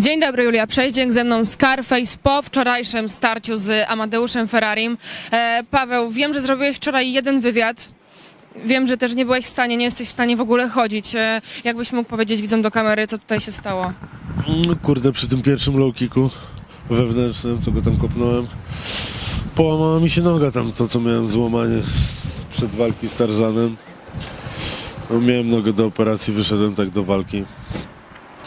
Dzień dobry, Julia Przeździeń, ze mną Scarface po wczorajszym starciu z Amadeuszem Ferrarim. E, Paweł, wiem, że zrobiłeś wczoraj jeden wywiad. Wiem, że też nie byłeś w stanie, nie jesteś w stanie w ogóle chodzić. E, jakbyś mógł powiedzieć widzom do kamery, co tutaj się stało? No kurde, przy tym pierwszym low kicku wewnętrznym, co go tam kopnąłem, połamała mi się noga tam, to co miałem złamanie przed walki z Tarzanem. No, miałem nogę do operacji, wyszedłem tak do walki.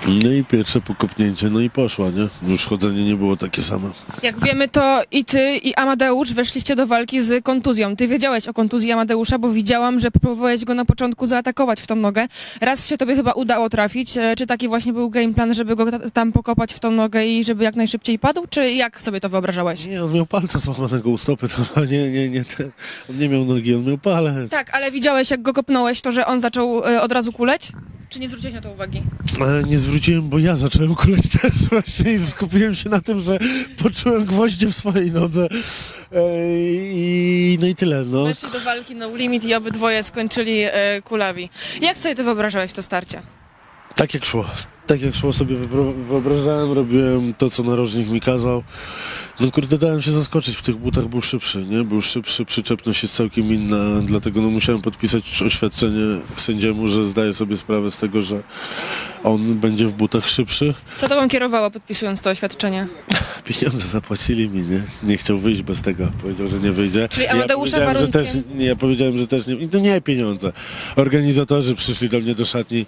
No i pierwsze pokopnięcie, no i poszła, nie? Już chodzenie nie było takie same. Jak wiemy, to i ty, i Amadeusz weszliście do walki z kontuzją. Ty wiedziałeś o kontuzji Amadeusza, bo widziałam, że próbowałeś go na początku zaatakować w tą nogę. Raz się tobie chyba udało trafić. E, Czy taki właśnie był game plan, żeby go ta- tam pokopać w tą nogę i żeby jak najszybciej padł? Czy jak sobie to wyobrażałeś? Nie, on miał palca złamanego u stopy, a nie, nie, nie, ten, on nie miał nogi, on miał palec. Tak, ale widziałeś, jak go kopnąłeś, to że on zaczął e, od razu kuleć? Czy nie zwróciłeś na to uwagi? Ale nie zwróciłem, bo ja zacząłem kuleć też właśnie i skupiłem się na tym, że poczułem gwoździe w swojej nodze Ej, i no i tyle, no. Weszli do walki no limit i obydwoje skończyli e, kulawi. Jak sobie ty wyobrażałeś to starcie? Tak jak szło, tak jak szło sobie wyobrażałem, robiłem to, co narożnik mi kazał. No kurde, dałem się zaskoczyć, w tych butach był szybszy, nie? Był szybszy, przyczepność jest całkiem inna, dlatego no musiałem podpisać oświadczenie sędziemu, że zdaję sobie sprawę z tego, że on będzie w butach szybszy. Co tobą kierowało podpisując to oświadczenie? Pieniądze zapłacili mi, nie? Nie chciał wyjść bez tego. Powiedział, że nie wyjdzie. Czyli Amadeusza ja warunkiem- też, nie, ja powiedziałem, że też nie. I to nie pieniądze. Organizatorzy przyszli do mnie do szatni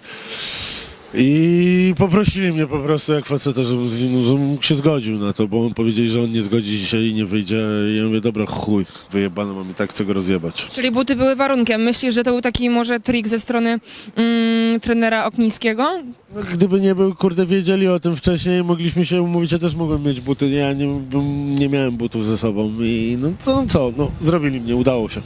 i poprosili mnie po prostu jak faceta, żebym, z- żebym się zgodził na to, bo on powiedzieli, że on nie zgodzi dzisiaj i nie wyjdzie. I ja mówię, dobra, chuj, wyjebane mam i tak chcę go rozjebać. Czyli buty były warunkiem. Myślisz, że to był taki może trik ze strony mm, trenera Oknińskiego? No, gdyby nie był, kurde, wiedzieli o tym wcześniej, mogliśmy się umówić, ja też mogłem mieć buty, ja nie, nie miałem butów ze sobą i no to no co, no zrobili mnie, udało się.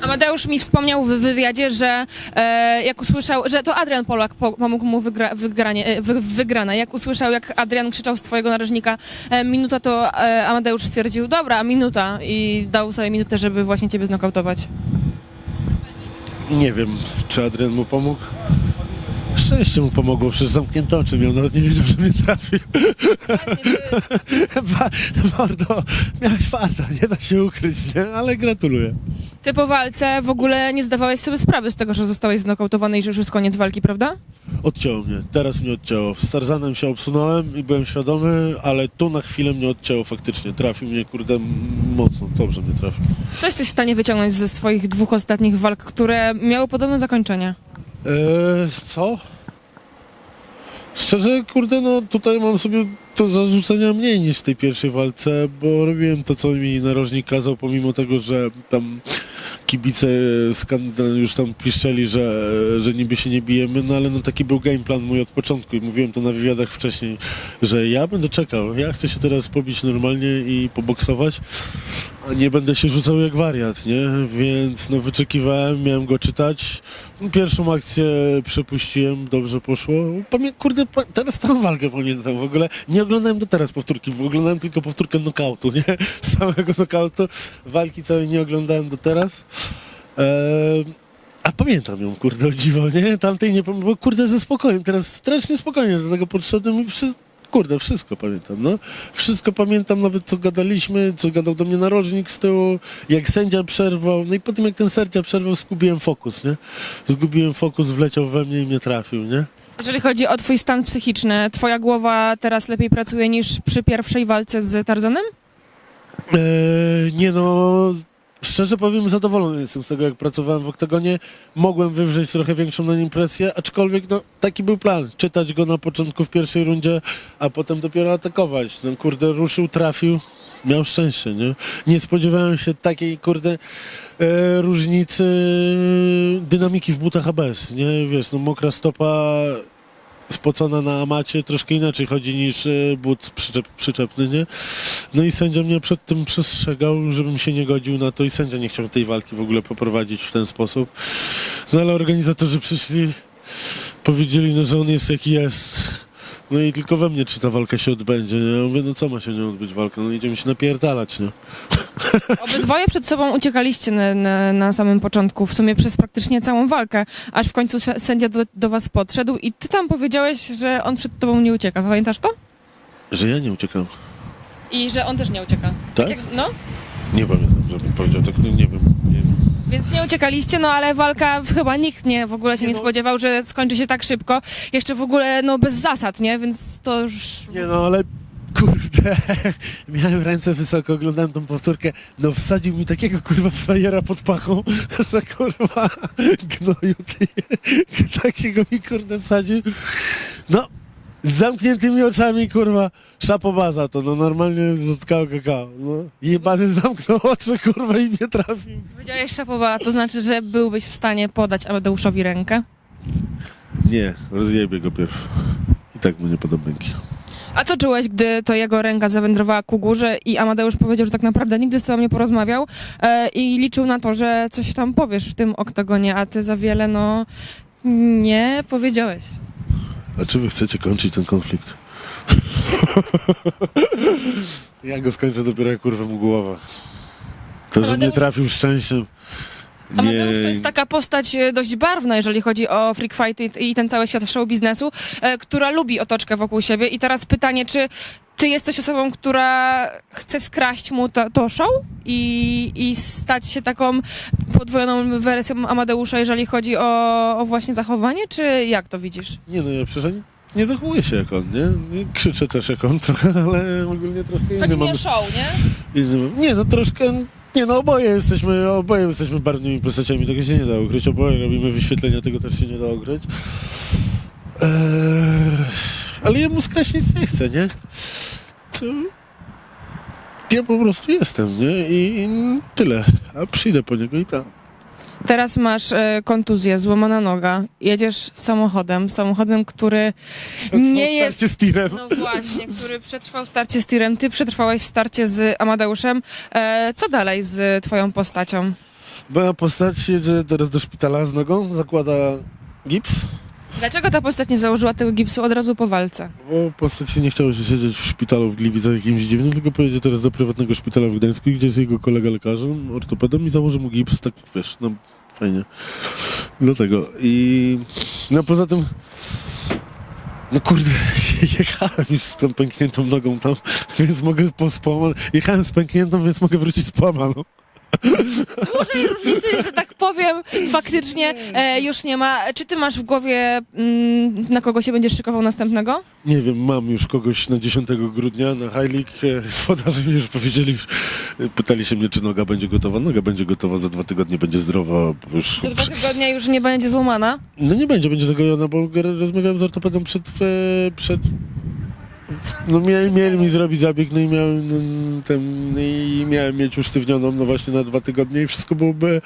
Amadeusz mi wspomniał w wywiadzie, że e, jak usłyszał, że to Adrian Polak po, pomógł mu wygra, wygranie, e, wy, wygrana. Jak usłyszał, jak Adrian krzyczał z twojego narożnika e, minuta, to e, Amadeusz stwierdził, dobra, minuta i dał sobie minutę, żeby właśnie ciebie znokautować. Nie wiem, czy Adrian mu pomógł. Szczęście mu pomogło, przecież zamknięte oczy miał, nawet nie wiedział, że mnie trafił. Ba- Mordo, miałeś farta, nie da się ukryć, nie? Ale gratuluję. ty po walce w ogóle nie zdawałeś sobie sprawy z tego, że zostałeś znokautowany i że już jest koniec walki, prawda? Odcięło mnie, teraz mnie odcięło. Z Tarzanem się obsunąłem i byłem świadomy, ale tu na chwilę mnie odcięło faktycznie. Trafił mnie, kurde, m- mocno, dobrze mnie trafił. Co jesteś w stanie wyciągnąć ze swoich dwóch ostatnich walk, które miały podobne zakończenie? Eee, co? Szczerze, kurde, no tutaj mam sobie do zarzucenia mniej niż w tej pierwszej walce, bo robiłem to, co mi narożnik kazał, pomimo tego, że tam kibice skan- już tam piszczeli, że, że niby się nie bijemy, no ale no taki był game plan mój od początku i mówiłem to na wywiadach wcześniej, że ja będę czekał, ja chcę się teraz pobić normalnie i poboksować, a nie będę się rzucał jak wariat, nie? Więc no wyczekiwałem, miałem go czytać. Pierwszą akcję przepuściłem, dobrze poszło. Pamię kurde, teraz tą walkę pamiętam w ogóle. Nie oglądałem do teraz powtórki, oglądałem tylko powtórkę knockoutu, nie? Samego knockoutu. Walki całej nie oglądałem do teraz. Eee, a pamiętam ją, kurde, o dziwo, nie? Tamtej nie pamiętam, bo kurde ze spokojem, teraz strasznie spokojnie do tego podszedłem i wszystko, kurde, wszystko pamiętam, no. Wszystko pamiętam, nawet co gadaliśmy, co gadał do mnie narożnik z tyłu, jak sędzia przerwał, no i potem jak ten sędzia przerwał, zgubiłem fokus, nie? Zgubiłem fokus, wleciał we mnie i mnie trafił, nie? Jeżeli chodzi o twój stan psychiczny, twoja głowa teraz lepiej pracuje niż przy pierwszej walce z Tarzanem? Eee, nie no, szczerze powiem, zadowolony jestem z tego, jak pracowałem w oktagonie. Mogłem wywrzeć trochę większą na nim presję, aczkolwiek no, taki był plan. Czytać go na początku w pierwszej rundzie, a potem dopiero atakować. No kurde, ruszył, trafił. Miał szczęście, nie? Nie spodziewałem się takiej, kurde, e, różnicy dynamiki w butach ABS, nie? Wiesz, no mokra stopa spocona na amacie troszkę inaczej chodzi niż e, but przyczep, przyczepny, nie? No i sędzia mnie przed tym przestrzegał, żebym się nie godził na to i sędzia nie chciał tej walki w ogóle poprowadzić w ten sposób. No ale organizatorzy przyszli, powiedzieli, no, że on jest jaki jest. No i tylko we mnie, czy ta walka się odbędzie, nie? Ja mówię, no co ma się nie odbyć walka? No idziemy się napierdalać, nie? Obydwoje przed sobą uciekaliście na, na, na samym początku, w sumie przez praktycznie całą walkę, aż w końcu sędzia do, do was podszedł i ty tam powiedziałeś, że on przed tobą nie ucieka. Pamiętasz to? Że ja nie uciekam. I że on też nie ucieka. Tak? Jak, no, Nie pamiętam, żebym powiedział tak, no nie wiem. Nie wiem. Więc nie uciekaliście, no ale walka chyba nikt nie w ogóle się nie, Nie no. spodziewał, że skończy się tak szybko. Jeszcze w ogóle no bez zasad, nie? Więc to już... Nie no, ale kurde, miałem ręce wysoko, oglądałem tą powtórkę, no wsadził mi takiego kurwa frajera pod pachą, że kurwa gnoju ty, takiego mi kurde wsadził. No, z zamkniętymi oczami kurwa, szapobaza to, no normalnie z kakao no. Jebany zamknął oczy kurwa i nie trafił. Powiedziałeś szapowa, to znaczy, że byłbyś w stanie podać Amadeuszowi rękę? Nie, rozjebie go pierw. I tak mu nie podam ręki. A co czułeś, gdy to jego ręka zawędrowała ku górze i Amadeusz powiedział, że tak naprawdę nigdy z tobą nie porozmawiał e, i liczył na to, że coś tam powiesz w tym oktagonie, a ty za wiele, no, nie powiedziałeś. A czy wy chcecie kończyć ten konflikt? ja go skończę dopiero jak kurwa mu głowa. To, że Amadeusz- trafił szczęściem. Amadeusz to Nie, jest taka postać e, dość barwna, jeżeli chodzi o freak fight i, i ten cały świat show biznesu, e, która lubi otoczkę wokół siebie. I teraz pytanie, czy ty jesteś osobą, która chce skraść mu to, to show i, i stać się taką podwojoną wersją Amadeusza, jeżeli chodzi o, o właśnie zachowanie, czy jak to widzisz? nie no, ja przecież nie, zachowuję się jak on, nie? Krzyczę też jak on trochę, ale ogólnie troszkę inny Chodzi mi o show, nie? Inny mam. Nie no, troszkę... Nie no, oboje jesteśmy, oboje jesteśmy barwnymi postaciami, tego się nie da ukryć. Oboje robimy wyświetlenia, tego też się nie da ukryć. Eee, ale jemu skraść nic nie chce, nie? To... Ja po prostu jestem, nie? I, i tyle. A przyjdę po niego i tak. Teraz masz e, kontuzję, złamana noga, jedziesz samochodem, samochodem, który nie jest... Starcie z tirem. No właśnie, który przetrwał starcie z Tirem, ty przetrwałeś starcie z Amadeuszem. E, co dalej z twoją postacią? Moja postać jedzie teraz do szpitala z nogą, zakłada gips, Dlaczego ta postać nie założyła tego gipsu od razu po walce? bo postać nie chciało się siedzieć w szpitalu w Gliwicach jakimś dziwnym, tylko pojedzie teraz do prywatnego szpitala w Gdańsku, gdzie jest jego kolega lekarzem, ortopedem i założy mu gips, tak wiesz, no fajnie. Dlatego i no poza tym no kurde, jechałem już z tą pękniętą nogą tam, więc mogę po z połama- jechałem z pękniętą, więc mogę wrócić z połamaną. Dużej różnicy, że tak powiem, faktycznie e, już nie ma. Czy ty masz w głowie, mm, na kogo się będziesz szykował następnego? Nie wiem, mam już kogoś na 10 grudnia na High League. E, Włodarze mi już powiedzieli, e, pytali się mnie, czy noga będzie gotowa. Noga będzie gotowa, za dwa tygodnie będzie zdrowa. bo Już, Za dwa tygodnie już nie będzie złamana. no nie będzie, będzie zagojona, bo rozmawiałem z ortopedem przed... e, przed no mieli, mieli mi zrobić zabieg, no i miałem no, ten, no i miałem mieć usztywnioną no właśnie na dwa tygodnie i wszystko byłoby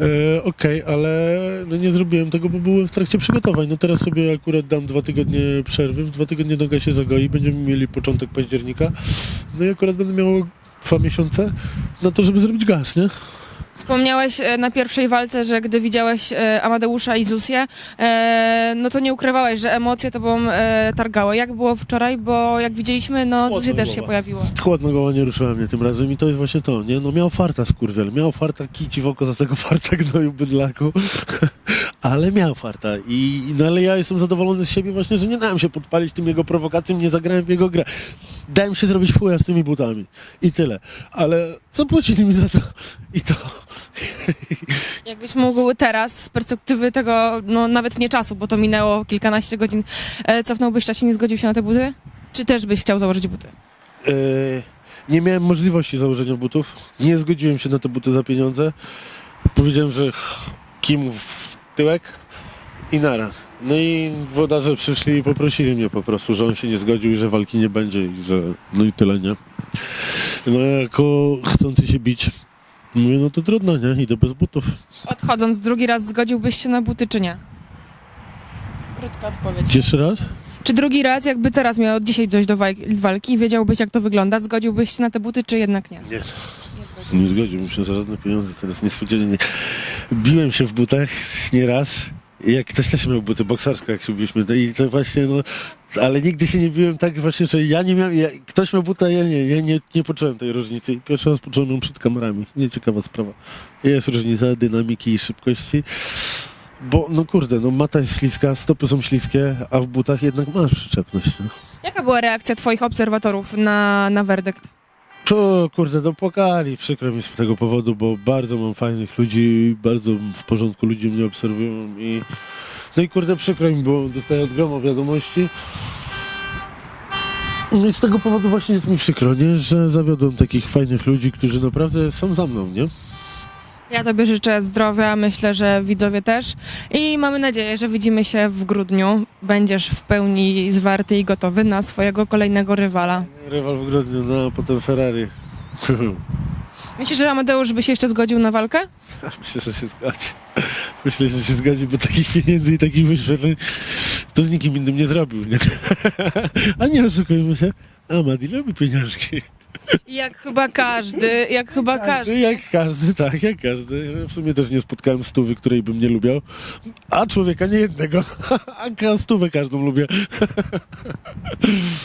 e, okej, ale no nie zrobiłem tego, bo byłem w trakcie przygotowań. No teraz sobie akurat dam dwa tygodnie przerwy, w dwa tygodnie noga się zagoi, będziemy mieli początek października, no i akurat będę miał dwa miesiące na to, żeby zrobić gaz, nie? Wspomniałeś e, na pierwszej walce, że gdy widziałeś e, Amadeusza i Zusię, e, no to nie ukrywałeś, że emocje tobą e, targały. Jak było wczoraj? Bo jak widzieliśmy, no Chłodno Zuzia też się głowa. pojawiła. Chłodno goła nie ruszyła mnie tym razem i to jest właśnie to, nie? No miał farta skurwiel, miał farta kici w oko za tego farta gnoju bydlaku, ale miał farta i, no ale ja jestem zadowolony z siebie właśnie, że nie dałem się podpalić tym jego prowokacjom, nie zagrałem w jego grę. Dałem się zrobić fuja z tymi butami i tyle, ale zapłacili mi za to i to. Jakbyś mógł teraz, z perspektywy tego, no nawet nie czasu, bo to minęło kilkanaście godzin, e, cofnąłbyś czas i nie zgodził się na te buty? Czy też byś chciał założyć buty? E, nie miałem możliwości założenia butów. Nie zgodziłem się na te buty za pieniądze. Powiedziałem, że kim w tyłek i nara. No i włodarze przyszli i poprosili mnie po prostu, że on się nie zgodził i że walki nie będzie i że no i tyle, nie? No ja jako chcący się bić mówię, no to trudno, nie? Idę bez butów. Odchodząc drugi raz, zgodziłbyś się na buty, czy nie? Krótka odpowiedź. Jeszcze raz? Czy drugi raz, jakby teraz miał dzisiaj dojść do walki, wiedziałbyś jak to wygląda, zgodziłbyś się na te buty, czy jednak nie? Nie. Nie zgodziłbym się za żadne pieniądze, teraz niespodziewanie. Biłem się w butach nieraz. Jak ktoś też miał buty bokserskie, jak się biliśmy, no i to właśnie, no, ale nigdy się nie biłem tak właśnie, że ja nie miałem, ja, ktoś miał buta, ja nie, ja nie, nie poczułem tej różnicy. Pierwszy raz poczułem ją przed kamerami. Nieciekawa sprawa. Jest różnica dynamiki i szybkości. Bo, no kurde, no mata jest śliska, stopy są śliskie, a w butach jednak masz przyczepność. No. Jaka była reakcja twoich obserwatorów na, na werdykt? To kurde, no płakali, przykro mi z tego powodu, bo bardzo mam fajnych ludzi, bardzo w porządku ludzie mnie obserwują i no i kurde przykro mi, bo dostaję od groma wiadomości. No i z tego powodu właśnie jest mi przykro, nie? że zawiodłem takich fajnych ludzi, którzy naprawdę są za mną, nie? Ja tobie życzę zdrowia, myślę, że widzowie też i mamy nadzieję, że widzimy się w grudniu. Będziesz w pełni zwarty i gotowy na swojego kolejnego rywala. Rywal w grudniu, no a potem Ferrari. Myślisz, że Amadeusz by się jeszcze zgodził na walkę? Myślę, że się zgodzi. Myślę, że się zgodzi, bo takich pieniędzy i takich wyświetleń to z nikim innym nie zrobił, nie? A nie oszukujmy się, Amadi lubi pieniążki. Jak chyba każdy, jak chyba każdy. Jak każdy, tak, jak każdy. W sumie też nie spotkałem stówy, której bym nie lubiał. A człowieka nie jednego. A stówę każdą lubię.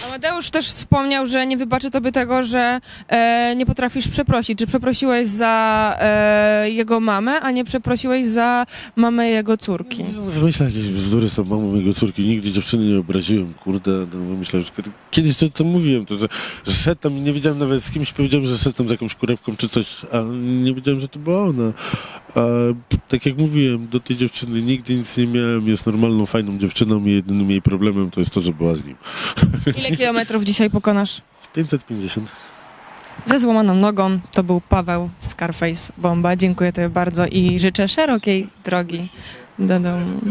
Amadeusz też wspomniał, że nie wybaczy tobie tego, że e, nie potrafisz przeprosić. Czy przeprosiłeś za e, jego mamę, a nie przeprosiłeś za mamę jego córki? Wymyśla jakieś bzdury z tą mamą jego córki. Nigdy dziewczyny nie obraziłem, kurde. No, wymyślałem, że kiedyś to, to mówiłem, to, że, że szedł tam, nie wiedziałem nawet z kimś, powiedziałem, że szedł tam z jakąś kurewką czy coś, a nie wiedziałem, że to była ona. A, tak jak mówiłem, do tej dziewczyny nigdy nic nie miałem, jest normalną, fajną dziewczyną i jedynym jej problemem to jest to, że była z nim. Ile kilometrów dzisiaj pokonasz? 550. Ze złamaną nogą to był Paweł Scarface Bomba. Dziękuję tobie bardzo i życzę szerokiej drogi do domu.